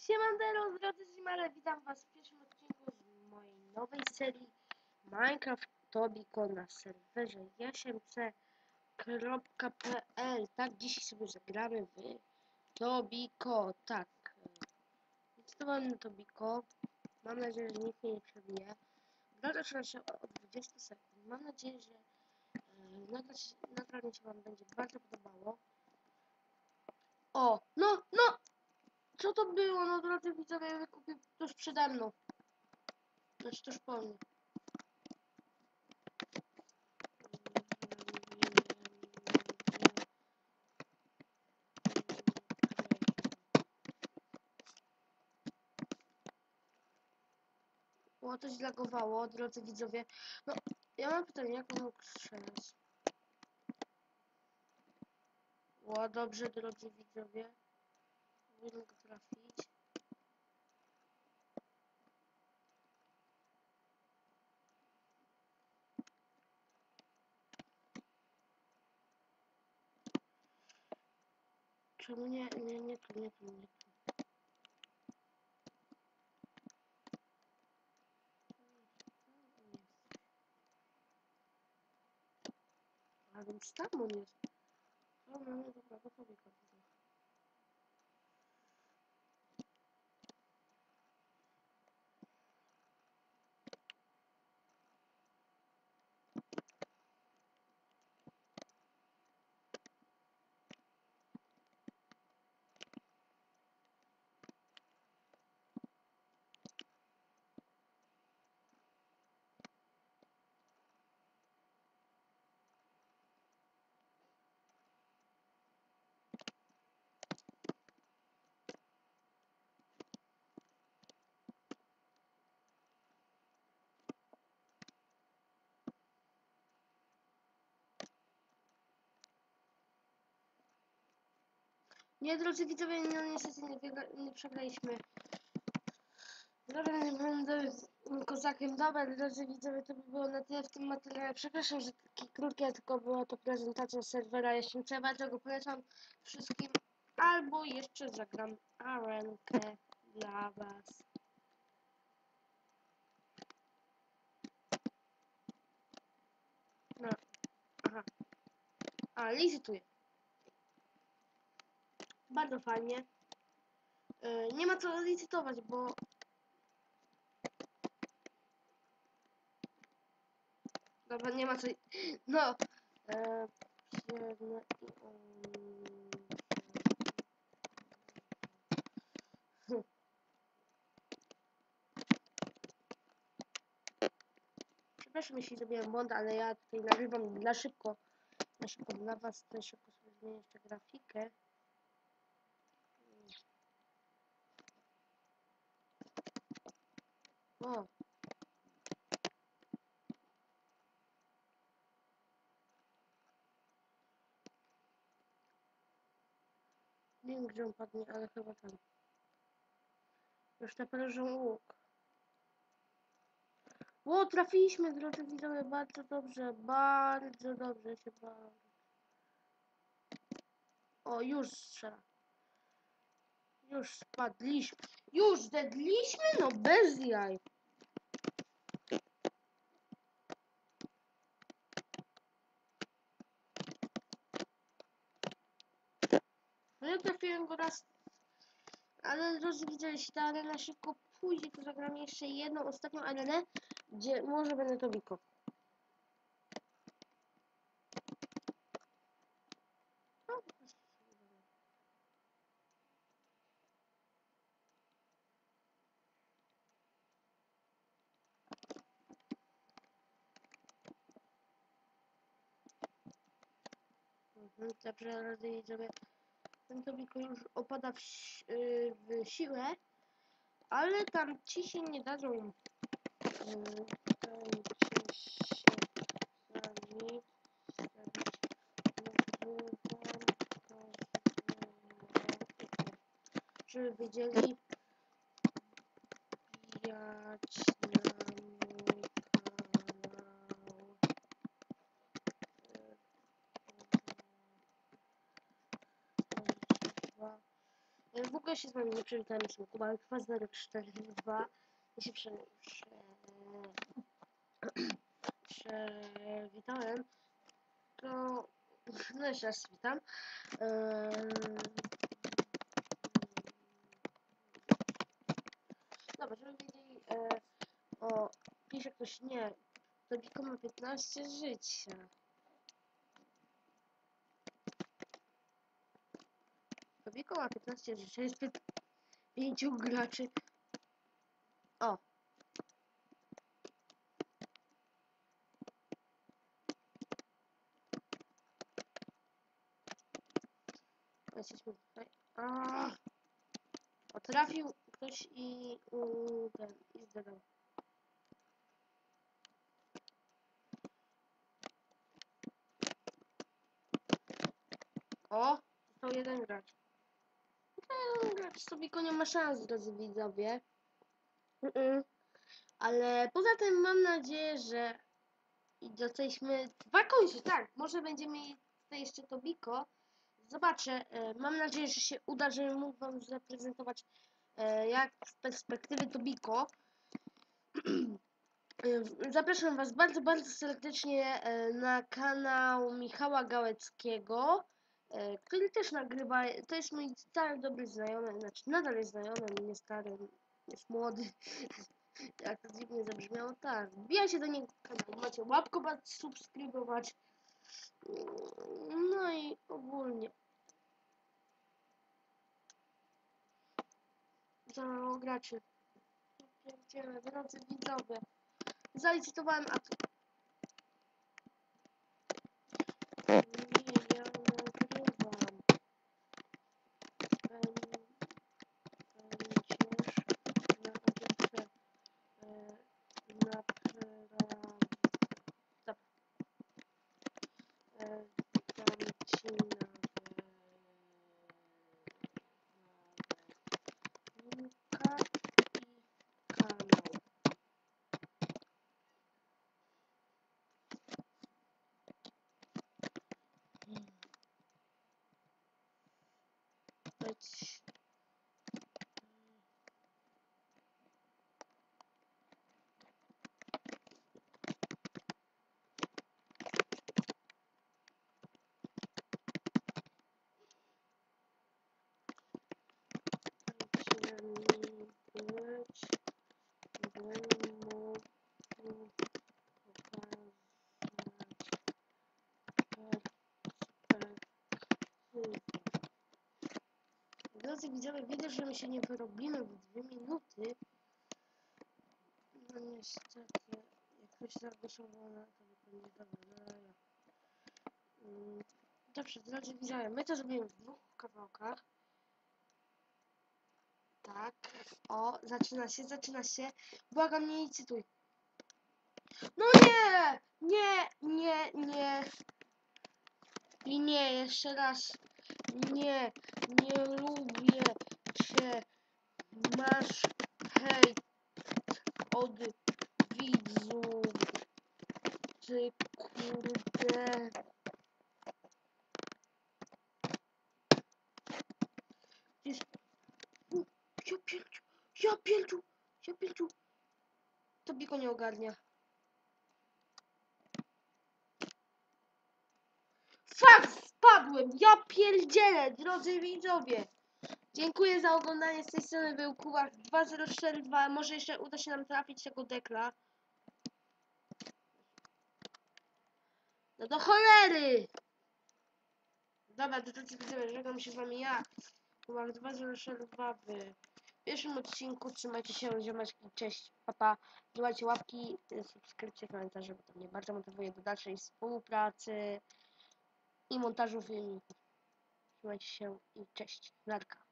Siemandero, drodzy Zimare, witam was w pierwszym odcinku z mojej nowej serii Minecraft Tobiko na serwerze jaśmc.pl Tak, dzisiaj sobie zagramy w Tobiko, tak. Zdecydowałem na Tobiko. Mam nadzieję, że nikt mnie nie przebije. Gra się od 20 sekund. Mam nadzieję, że e, nagranie się wam będzie bardzo podobało. O, no, no! Co to było, no drodzy widzowie, wykupił tuż przede mną. Znaczy tuż po mnie. O, to zlagowało, drodzy widzowie. No, ja mam pytanie, jak on mógł strzelać? O, dobrze, drodzy widzowie. Go trafić. Czemu nie, nie, nie tu, nie tu, nie tu. A więc tam on jest. No, no, dobra, to Nie, drodzy widzowie, no niestety nie, nie przegraliśmy. Dobra, nie będę kozakiem. Dobra, drodzy widzowie, to by było na tyle w tym materiale. Przepraszam, że taki krótki, tylko była to prezentacja serwera Jaśnice. Bardzo go polecam wszystkim. Albo jeszcze zagram arenkę dla was. No, aha. A, licytuję. Bardzo fajnie. Yy, nie ma co licytować, bo... Dobra, nie ma co... No! On- Przepraszam, jeśli zrobiłem błąd, ale ja tutaj nagrywam dla szybko. Na szybko dla was, tutaj szybko sobie zmienię jeszcze grafikę. O. Nie wiem, gdzie on padnie, ale chyba tam. Już naprężą łuk. O, trafiliśmy, drodzy widzowie, bardzo dobrze, bardzo dobrze się bawię. O, już strzela. Już spadliśmy. Już dedliśmy? No bez jaj. No ja trafiłem go raz. Ale jeśli ta arena szybko pójdzie, to zagram jeszcze jedną ostatnią arenę, gdzie może będę to wiko. No, Mhm, Dobrze, drodzy widzowie, ten Tobiko już opada w, si- y, w siłę, ale tam ci się nie dadzą. y, Tam ci się zabić, zabić. Nagrywam to żeby wiedzieli wbijać na mój kanał. Długo się z wami nie przywitałem, jestem Kuba 2042. Ja się prze... prze... przewitałem. To... No jeszcze raz witam. Eee... Dobra, żeby wiedzieli e, o... Pisze ktoś nie. To Biko ma 15 życia. Ma 15 życia, jest pie- pięciu graczy. O. Jesteśmy tutaj. A. O, trafił ktoś i u, ten, i zdadał. O, został jeden gracz. Jeden gracz sobie nie ma szans, drodzy widzowie. Mm-mm. Ale poza tym mam nadzieję, że dostaliśmy dwa końce, tak. Może będziemy mieli tutaj jeszcze to biko. Zobaczę. e, Mam nadzieję, że się uda, że mógł wam zaprezentować e, jak z perspektywy to biko. E, Zapraszam Was bardzo, bardzo serdecznie e, na kanał Michała Gałeckiego, e, który też nagrywa. To jest mój stary, dobry znajomy, znaczy nadal jest znajomy, nie stary, jest młody. Jak to dziwnie zabrzmiało, tak. Wbijajcie do niego kanał, macie łapkę, subskrybować. No i ogólnie. Za mało graczy. Pierdziele, drodzy widzowie. Zalicytowałem. which Drodzy widzowie, widzę, że my się nie wyrobimy w dwie minuty. No niestety, jak ktoś na to, nie dobra, no. Mm, Dobrze, drodzy widzowie, my to zrobimy w dwóch kawałkach. Tak, o, zaczyna się, zaczyna się. Błagam, nie licytuj. No nie! Nie, nie, nie. I nie, jeszcze raz. Nie, nie lubię. Masz hejt od widzów. Ty kurde. Jest... U, Ja pielciu, ja pielciu, ja pielciu. To Biko nie ogarnia. Fakt, spadłem! Ja pierdzielę, drodzy widzowie! Dziękuję za oglądanie z tej strony był Kuwak 2042. Może jeszcze uda się nam trafić tego dekla. No do cholery! Dobra, drodzy widzowie, żegnam się z wami ja. Kuwak 2042 w pierwszym odcinku. Trzymajcie się, ziomeczki, cześć, papa. Dawajcie łapki, subskrypcje, komentarze, bo to mnie bardzo motywuje do dalszej współpracy i montażu filmików. Trzymajcie się i cześć. Narka.